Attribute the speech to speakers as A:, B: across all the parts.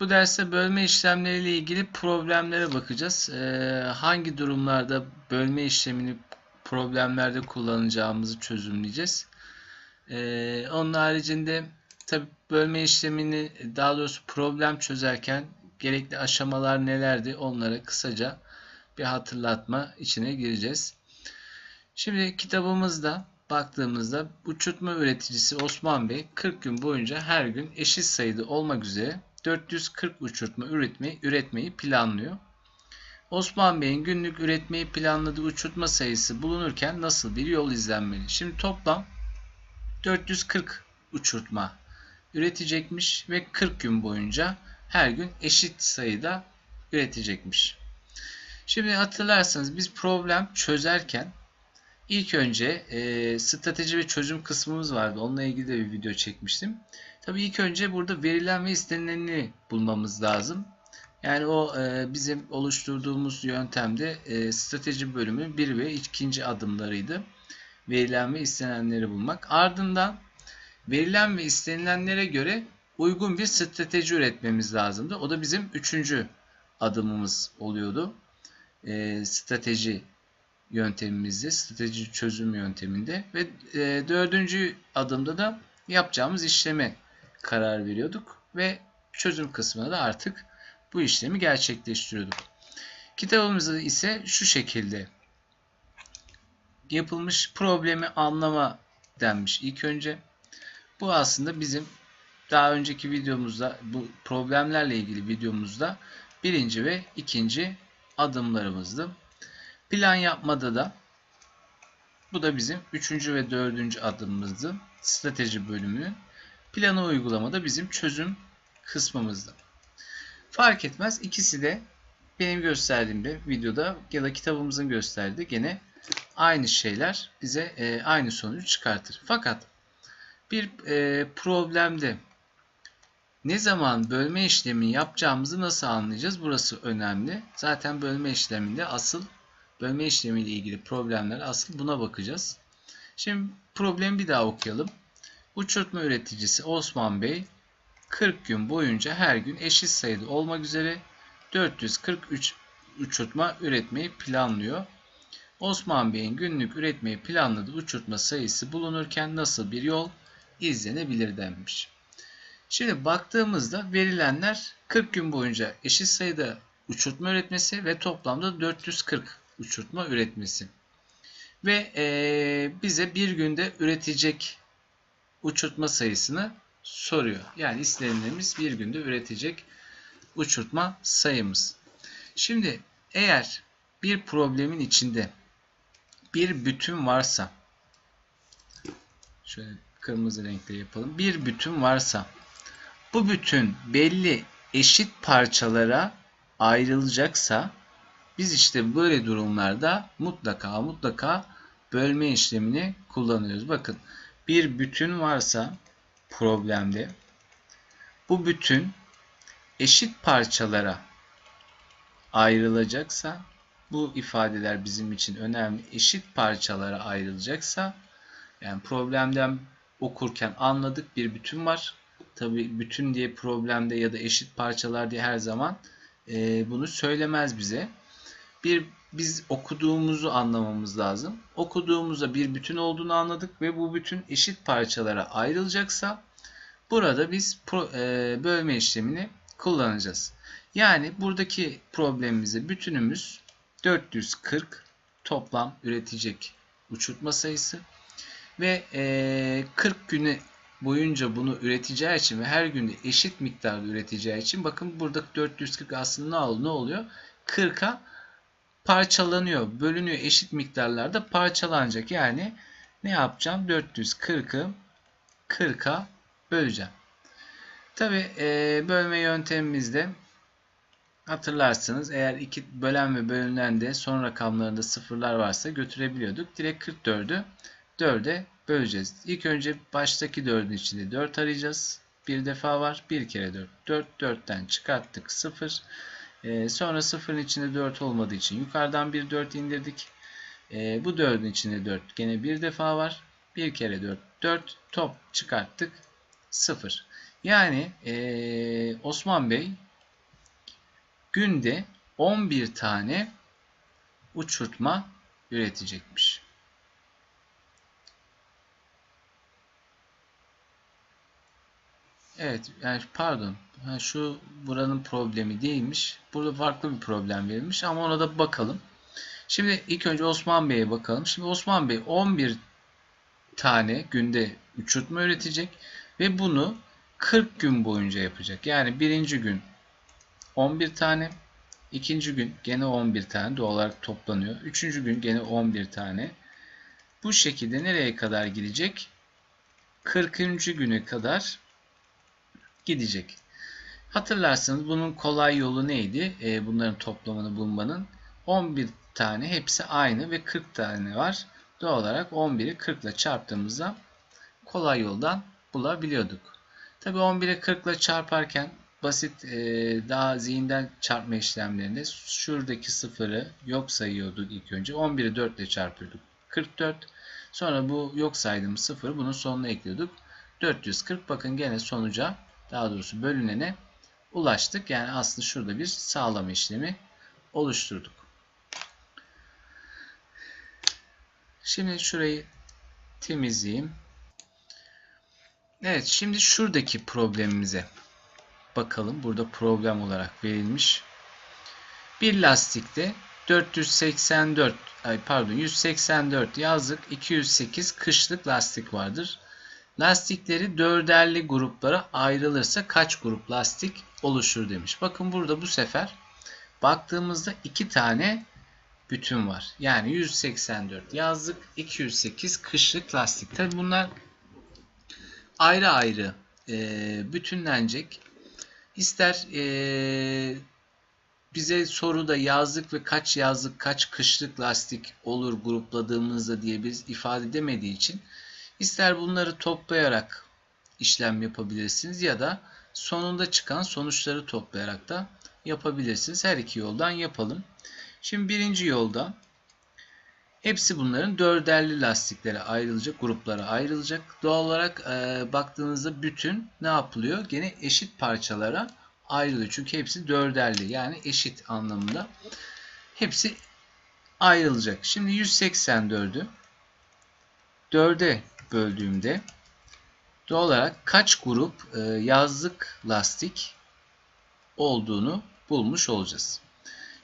A: Bu derste bölme işlemleriyle ilgili problemlere bakacağız. Ee, hangi durumlarda bölme işlemini problemlerde kullanacağımızı çözümleyeceğiz. Ee, onun haricinde tabi bölme işlemini daha doğrusu problem çözerken gerekli aşamalar nelerdi onlara kısaca bir hatırlatma içine gireceğiz. Şimdi kitabımızda baktığımızda uçurtma üreticisi Osman Bey 40 gün boyunca her gün eşit sayıda olmak üzere 440 uçurtma üretmeyi, üretmeyi planlıyor. Osman Bey'in günlük üretmeyi planladığı uçurtma sayısı bulunurken nasıl bir yol izlenmeli? Şimdi toplam 440 uçurtma üretecekmiş ve 40 gün boyunca her gün eşit sayıda üretecekmiş. Şimdi hatırlarsanız biz problem çözerken ilk önce e, strateji ve çözüm kısmımız vardı. Onunla ilgili de bir video çekmiştim. Tabii ilk önce burada verilen ve istenileni bulmamız lazım. Yani o e, bizim oluşturduğumuz yöntemde e, strateji bölümü 1 ve 2. adımlarıydı. Verilen ve istenenleri bulmak. Ardından verilen ve istenilenlere göre uygun bir strateji üretmemiz lazımdı. O da bizim üçüncü adımımız oluyordu. E, strateji yöntemimizde, strateji çözüm yönteminde ve e, dördüncü adımda da yapacağımız işleme karar veriyorduk ve çözüm kısmında da artık bu işlemi gerçekleştiriyorduk. Kitabımızda ise şu şekilde yapılmış problemi anlama denmiş ilk önce. Bu aslında bizim daha önceki videomuzda bu problemlerle ilgili videomuzda birinci ve ikinci adımlarımızdı. Plan yapmada da bu da bizim üçüncü ve dördüncü adımımızdı. Strateji bölümünün. Planı uygulamada bizim çözüm kısmımızda. Fark etmez ikisi de benim gösterdiğim bir videoda ya da kitabımızın gösterdiği gene aynı şeyler bize e, aynı sonucu çıkartır. Fakat bir e, problemde ne zaman bölme işlemi yapacağımızı nasıl anlayacağız? Burası önemli. Zaten bölme işleminde asıl bölme işlemiyle ilgili problemler asıl buna bakacağız. Şimdi problemi bir daha okuyalım. Uçurtma üreticisi Osman Bey 40 gün boyunca her gün eşit sayıda olmak üzere 443 uçurtma üretmeyi planlıyor. Osman Bey'in günlük üretmeyi planladığı uçurtma sayısı bulunurken nasıl bir yol izlenebilir denmiş. Şimdi baktığımızda verilenler 40 gün boyunca eşit sayıda uçurtma üretmesi ve toplamda 440 uçurtma üretmesi. Ve bize bir günde üretecek uçurtma sayısını soruyor. Yani istenilemiz bir günde üretecek uçurtma sayımız. Şimdi eğer bir problemin içinde bir bütün varsa şöyle kırmızı renkle yapalım. Bir bütün varsa bu bütün belli eşit parçalara ayrılacaksa biz işte böyle durumlarda mutlaka mutlaka bölme işlemini kullanıyoruz. Bakın bir bütün varsa problemde bu bütün eşit parçalara ayrılacaksa bu ifadeler bizim için önemli. Eşit parçalara ayrılacaksa yani problemden okurken anladık bir bütün var. Tabi bütün diye problemde ya da eşit parçalar diye her zaman e, bunu söylemez bize. Bir biz okuduğumuzu anlamamız lazım. Okuduğumuzda bir bütün olduğunu anladık ve bu bütün eşit parçalara ayrılacaksa burada biz e, bölme işlemini kullanacağız. Yani buradaki problemimizde bütünümüz 440 toplam üretecek uçurtma sayısı ve e, 40 günü boyunca bunu üreteceği için ve her günde eşit miktarda üreteceği için bakın burada 440 aslında ne oluyor? 40'a parçalanıyor, bölünüyor eşit miktarlarda parçalanacak. Yani ne yapacağım? 440'ı 40'a böleceğim. Tabi e, bölme yöntemimizde hatırlarsınız eğer iki bölen ve bölünen de son rakamlarında sıfırlar varsa götürebiliyorduk. Direkt 44'ü 4'e böleceğiz. İlk önce baştaki 4'ün içinde 4 arayacağız. Bir defa var. Bir kere 4. 4 4'ten çıkarttık 0. Ee, sonra 0'ın içinde 4 olmadığı için yukarıdan bir 4 indirdik. Ee, bu 4'ün içinde 4 gene bir defa var. Bir kere 4 4 top çıkarttık 0. Yani ee, Osman Bey günde 11 tane uçurtma üretecekmiş. Evet, yani pardon. Şu buranın problemi değilmiş. Burada farklı bir problem verilmiş ama ona da bakalım. Şimdi ilk önce Osman Bey'e bakalım. Şimdi Osman Bey 11 tane günde uçurtma üretecek ve bunu 40 gün boyunca yapacak. Yani birinci gün 11 tane, ikinci gün gene 11 tane doğal olarak toplanıyor. Üçüncü gün gene 11 tane. Bu şekilde nereye kadar gidecek? 40. güne kadar gidecek. Hatırlarsanız bunun kolay yolu neydi? E, bunların toplamını bulmanın. 11 tane hepsi aynı ve 40 tane var. Doğal olarak 11'i 40 ile çarptığımızda kolay yoldan bulabiliyorduk. Tabi 11'i 40 ile çarparken basit e, daha zihinden çarpma işlemlerinde şuradaki sıfırı yok sayıyorduk ilk önce. 11'i 4 ile çarpıyorduk. 44. Sonra bu yok saydığımız sıfırı bunun sonuna ekliyorduk. 440 bakın gene sonuca daha doğrusu bölünene ulaştık. Yani aslında şurada bir sağlama işlemi oluşturduk. Şimdi şurayı temizleyeyim. Evet şimdi şuradaki problemimize bakalım. Burada problem olarak verilmiş. Bir lastikte 484 ay pardon 184 yazlık 208 kışlık lastik vardır. Lastikleri dörderli gruplara ayrılırsa kaç grup lastik oluşur demiş. Bakın burada bu sefer baktığımızda iki tane bütün var. Yani 184 yazlık 208 kışlık lastik. Tabi bunlar ayrı ayrı e, bütünlenecek. İster e, bize soruda yazlık ve kaç yazlık kaç kışlık lastik olur grupladığımızda diye biz ifade edemediği için ister bunları toplayarak işlem yapabilirsiniz ya da sonunda çıkan sonuçları toplayarak da yapabilirsiniz. Her iki yoldan yapalım. Şimdi birinci yolda hepsi bunların dörderli lastiklere ayrılacak, gruplara ayrılacak. Doğal olarak e, baktığınızda bütün ne yapılıyor? Gene eşit parçalara ayrılıyor. Çünkü hepsi dörderli yani eşit anlamında. Hepsi ayrılacak. Şimdi 184'ü 4'e böldüğümde doğal olarak kaç grup e, yazlık lastik olduğunu bulmuş olacağız.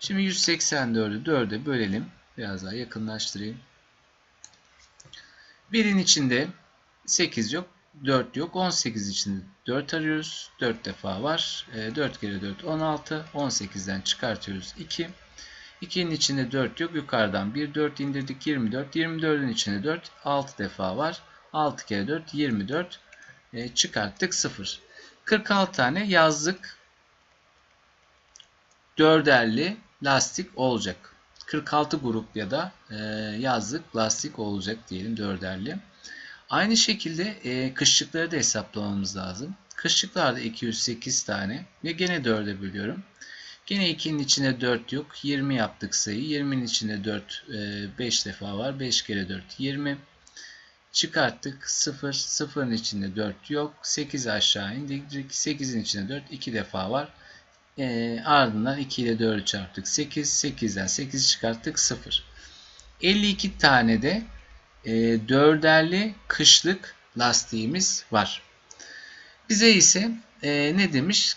A: Şimdi 184'ü 4'e bölelim. Biraz daha yakınlaştırayım. Birin içinde 8 yok. 4 yok. 18 içinde 4 arıyoruz. 4 defa var. 4 kere 4 16. 18'den çıkartıyoruz 2. 2'nin içinde 4 yok. Yukarıdan 1 4 indirdik 24. 24'ün içinde 4 6 defa var. 6 kere 4 24. Çıkarttık 0. 46 tane yazlık dörderli lastik olacak. 46 grup ya da e, yazlık lastik olacak diyelim dörderli. Aynı şekilde e, kışlıkları da hesaplamamız lazım. Kışlıklarda 208 tane ve gene 4'e bölüyorum. Gene 2'nin içinde 4 yok. 20 yaptık sayı. 20'nin içinde 4 e, 5 defa var. 5 kere 4 20. Çıkarttık 0. 0'ın içinde 4 yok. 8 aşağı indik. 8'in içinde 4 2 defa var. E, ardından 2 ile 4'ü çarptık. 8. 8'den 8 çıkarttık. 0. 52 tane de e, dörderli kışlık lastiğimiz var. Bize ise e, ne demiş?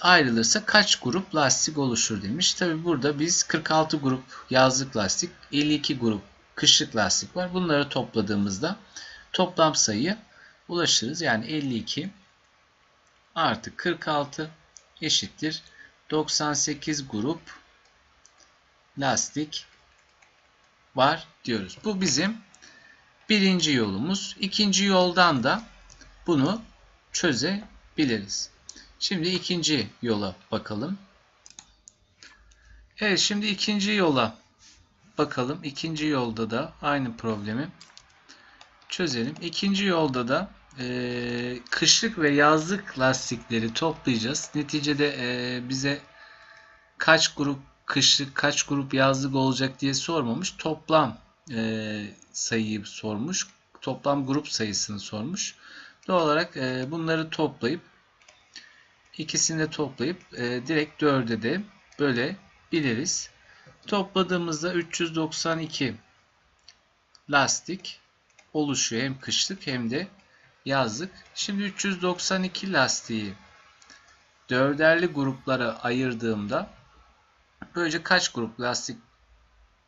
A: Ayrılırsa kaç grup lastik oluşur demiş. Tabi burada biz 46 grup yazlık lastik, 52 grup kışlık lastik var. Bunları topladığımızda toplam sayı ulaşırız. Yani 52 artı 46 eşittir 98 grup lastik var diyoruz. Bu bizim birinci yolumuz. İkinci yoldan da bunu çözebiliriz. Şimdi ikinci yola bakalım. Evet şimdi ikinci yola bakalım. İkinci yolda da aynı problemi çözelim. İkinci yolda da e, kışlık ve yazlık lastikleri toplayacağız. Neticede e, bize kaç grup kışlık kaç grup yazlık olacak diye sormamış. Toplam e, sayıyı sormuş. Toplam grup sayısını sormuş. Doğal olarak e, bunları toplayıp ikisini de toplayıp e, direkt 4'e de bölebiliriz. Topladığımızda 392 lastik oluşuyor. Hem kışlık hem de yazlık. Şimdi 392 lastiği dörderli gruplara ayırdığımda böylece kaç grup lastik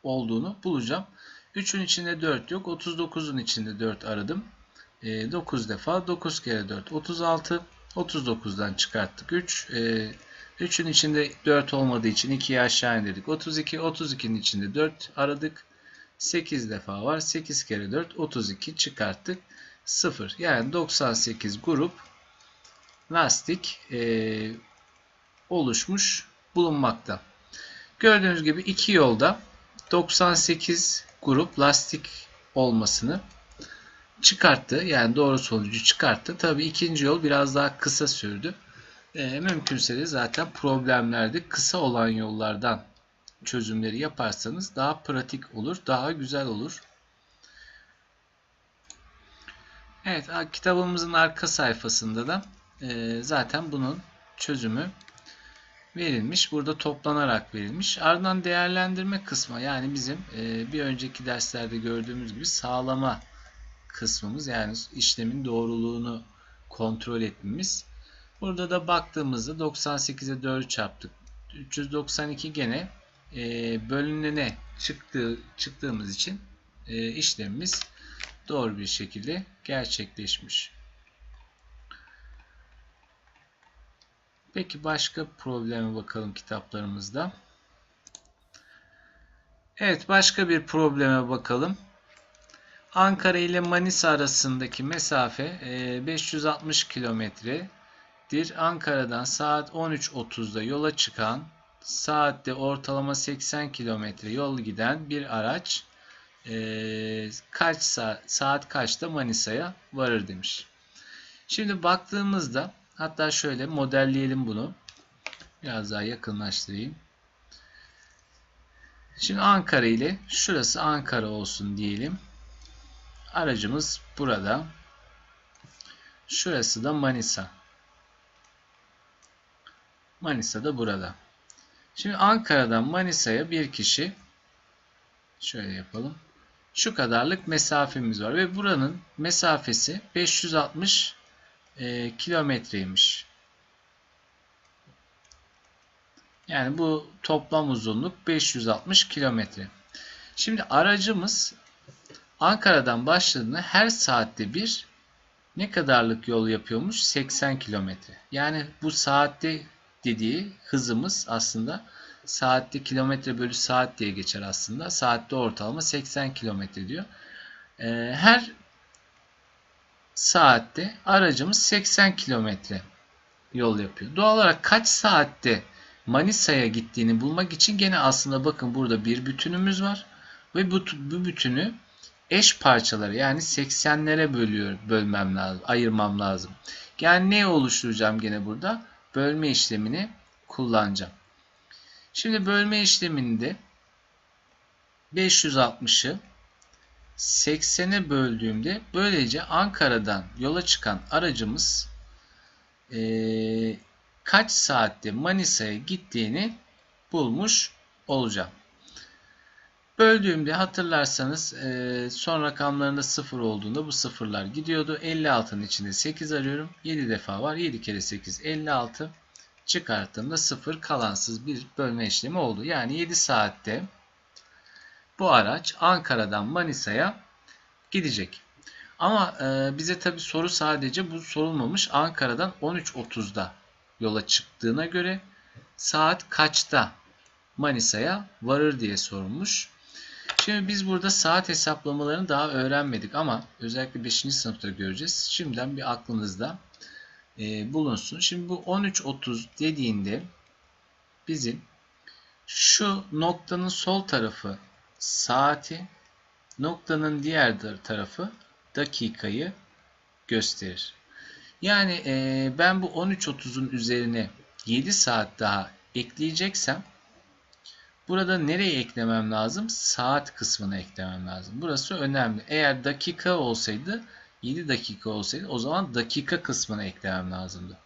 A: olduğunu bulacağım. 3'ün içinde 4 yok. 39'un içinde 4 aradım. E, 9 defa 9 kere 4 36 39'dan çıkarttık 3 e, 3'ün içinde 4 olmadığı için 2'yi aşağı indirdik 32 32'nin içinde 4 aradık 8 defa var 8 kere 4 32 çıkarttık 0 yani 98 grup lastik e, oluşmuş bulunmakta. Gördüğünüz gibi iki yolda 98 grup lastik olmasını çıkarttı. Yani doğru sonucu çıkarttı. Tabii ikinci yol biraz daha kısa sürdü. E, mümkünse de zaten problemlerde kısa olan yollardan çözümleri yaparsanız daha pratik olur, daha güzel olur. Evet, kitabımızın arka sayfasında da e, zaten bunun çözümü verilmiş. Burada toplanarak verilmiş. Ardından değerlendirme kısmı yani bizim e, bir önceki derslerde gördüğümüz gibi sağlama kısmımız yani işlemin doğruluğunu kontrol etmemiz. Burada da baktığımızda 98'e 4 çarptık. 392 gene e, bölünene çıktığı, çıktığımız için e, işlemimiz doğru bir şekilde gerçekleşmiş. Peki başka probleme bakalım kitaplarımızda. Evet başka bir probleme bakalım. Ankara ile Manisa arasındaki mesafe 560 kilometredir. Ankara'dan saat 13.30'da yola çıkan, saatte ortalama 80 kilometre yol giden bir araç e, kaç saat, saat kaçta Manisa'ya varır demiş. Şimdi baktığımızda hatta şöyle modelleyelim bunu. Biraz daha yakınlaştırayım. Şimdi Ankara ile şurası Ankara olsun diyelim. Aracımız burada. Şurası da Manisa. Manisa da burada. Şimdi Ankara'dan Manisa'ya bir kişi şöyle yapalım. Şu kadarlık mesafemiz var ve buranın mesafesi 560 e, kilometreymiş. Yani bu toplam uzunluk 560 kilometre. Şimdi aracımız Ankara'dan başladığında her saatte bir ne kadarlık yol yapıyormuş? 80 kilometre. Yani bu saatte dediği hızımız aslında saatte kilometre bölü saat diye geçer aslında. Saatte ortalama 80 kilometre diyor. Ee, her saatte aracımız 80 kilometre yol yapıyor. Doğal olarak kaç saatte Manisa'ya gittiğini bulmak için gene aslında bakın burada bir bütünümüz var. Ve bu, bu bütünü eş parçaları yani 80'lere bölüyor, bölmem lazım, ayırmam lazım. Yani ne oluşturacağım gene burada? Bölme işlemini kullanacağım. Şimdi bölme işleminde 560'ı 80'e böldüğümde böylece Ankara'dan yola çıkan aracımız e, kaç saatte Manisa'ya gittiğini bulmuş olacağım. Böldüğümde hatırlarsanız e, son rakamlarında 0 olduğunda bu sıfırlar gidiyordu. 56'nın içinde 8 arıyorum. 7 defa var. 7 kere 8 56. Çıkarttığımda 0 kalansız bir bölme işlemi oldu. Yani 7 saatte bu araç Ankara'dan Manisa'ya gidecek. Ama e, bize tabi soru sadece bu sorulmamış. Ankara'dan 13.30'da yola çıktığına göre saat kaçta Manisa'ya varır diye sorulmuş. Şimdi biz burada saat hesaplamalarını daha öğrenmedik ama özellikle 5. sınıfta göreceğiz. Şimdiden bir aklınızda e, bulunsun. Şimdi bu 13.30 dediğinde bizim şu noktanın sol tarafı saati, noktanın diğer tarafı dakikayı gösterir. Yani e, ben bu 13.30'un üzerine 7 saat daha ekleyeceksem Burada nereye eklemem lazım? Saat kısmına eklemem lazım. Burası önemli. Eğer dakika olsaydı 7 dakika olsaydı o zaman dakika kısmına eklemem lazımdı.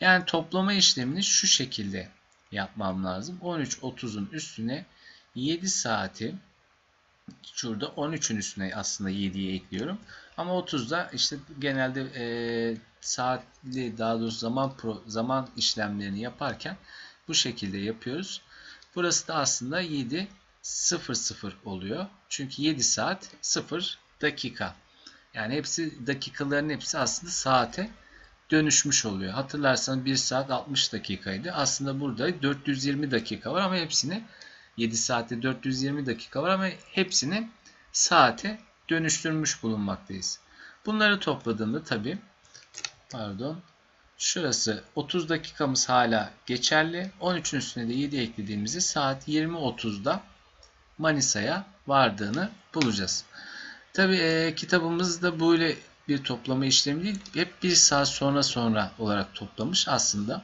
A: Yani toplama işlemini şu şekilde yapmam lazım. 13.30'un üstüne 7 saati şurada 13'ün üstüne aslında 7'yi ekliyorum. Ama 30'da işte genelde e, saatli daha doğrusu zaman pro, zaman işlemlerini yaparken bu şekilde yapıyoruz. Burası da aslında 7 00 oluyor. Çünkü 7 saat 0 dakika. Yani hepsi dakikaların hepsi aslında saate dönüşmüş oluyor. Hatırlarsanız 1 saat 60 dakikaydı. Aslında burada 420 dakika var ama hepsini 7 saatte 420 dakika var ama hepsini saate dönüştürmüş bulunmaktayız. Bunları topladığımda tabi pardon şurası 30 dakikamız hala geçerli. 13'ün üstüne de 7 eklediğimizde saat 20.30'da Manisa'ya vardığını bulacağız. Tabi e, kitabımızda böyle bir toplama işlemi değil. Hep bir saat sonra sonra olarak toplamış aslında.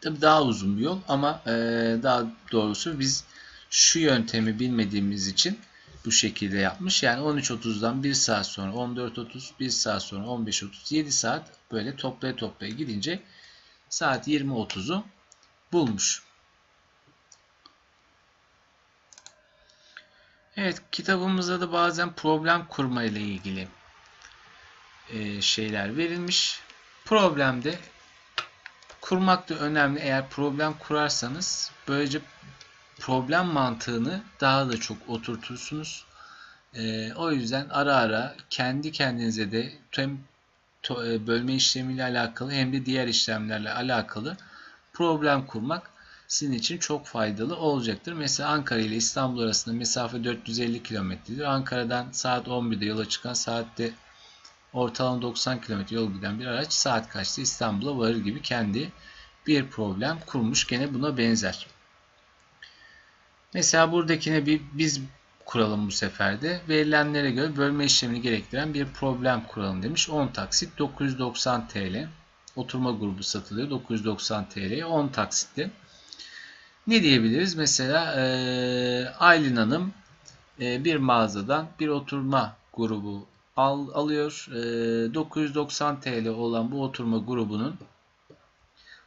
A: Tabi daha uzun bir yol ama e, daha doğrusu biz şu yöntemi bilmediğimiz için bu şekilde yapmış. Yani 13.30'dan 1 saat sonra 14.30, 1 saat sonra 15.30, 7 saat böyle toplaya toplaya gidince saat 20.30'u bulmuş. Evet kitabımızda da bazen problem kurma ile ilgili e, şeyler verilmiş. Problemde kurmak da önemli. Eğer problem kurarsanız böylece problem mantığını daha da çok oturtursunuz. E, o yüzden ara ara kendi kendinize de hem bölme işlemiyle alakalı hem de diğer işlemlerle alakalı problem kurmak sizin için çok faydalı olacaktır. Mesela Ankara ile İstanbul arasında mesafe 450 kilometredir. Ankara'dan saat 11'de yola çıkan saatte ortalama 90 km yol giden bir araç saat kaçta İstanbul'a varır gibi kendi bir problem kurmuş. Gene buna benzer. Mesela buradakine bir biz kuralım bu sefer de. Verilenlere göre bölme işlemini gerektiren bir problem kuralım demiş. 10 taksit 990 TL. Oturma grubu satılıyor. 990 TL 10 taksitte. Ne diyebiliriz? Mesela e, Aylin Hanım e, bir mağazadan bir oturma grubu al, alıyor. E, 990 TL olan bu oturma grubunun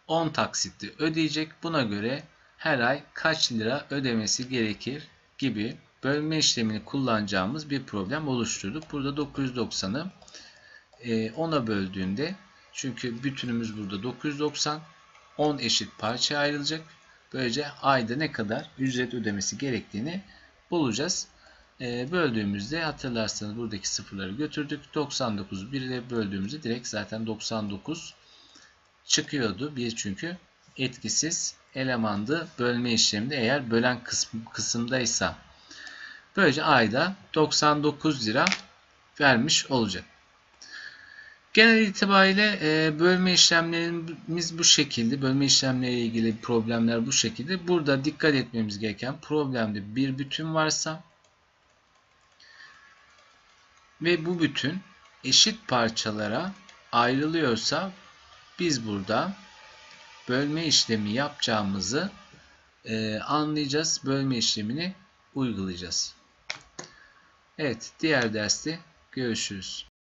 A: 10 taksitti ödeyecek. Buna göre her ay kaç lira ödemesi gerekir gibi bölme işlemini kullanacağımız bir problem oluşturduk. Burada 990'ı 10'a e, böldüğünde çünkü bütünümüz burada 990 10 eşit parça ayrılacak. Böylece ayda ne kadar ücret ödemesi gerektiğini bulacağız. E, böldüğümüzde hatırlarsanız buradaki sıfırları götürdük. 99 1 ile böldüğümüzde direkt zaten 99 çıkıyordu. Bir çünkü etkisiz elemandı bölme işleminde eğer bölen kısım, kısımdaysa. Böylece ayda 99 lira vermiş olacak. Genel itibariyle e, bölme işlemlerimiz bu şekilde. Bölme işlemleriyle ilgili problemler bu şekilde. Burada dikkat etmemiz gereken problemde bir bütün varsa ve bu bütün eşit parçalara ayrılıyorsa biz burada bölme işlemi yapacağımızı e, anlayacağız. Bölme işlemini uygulayacağız. Evet, diğer derste görüşürüz.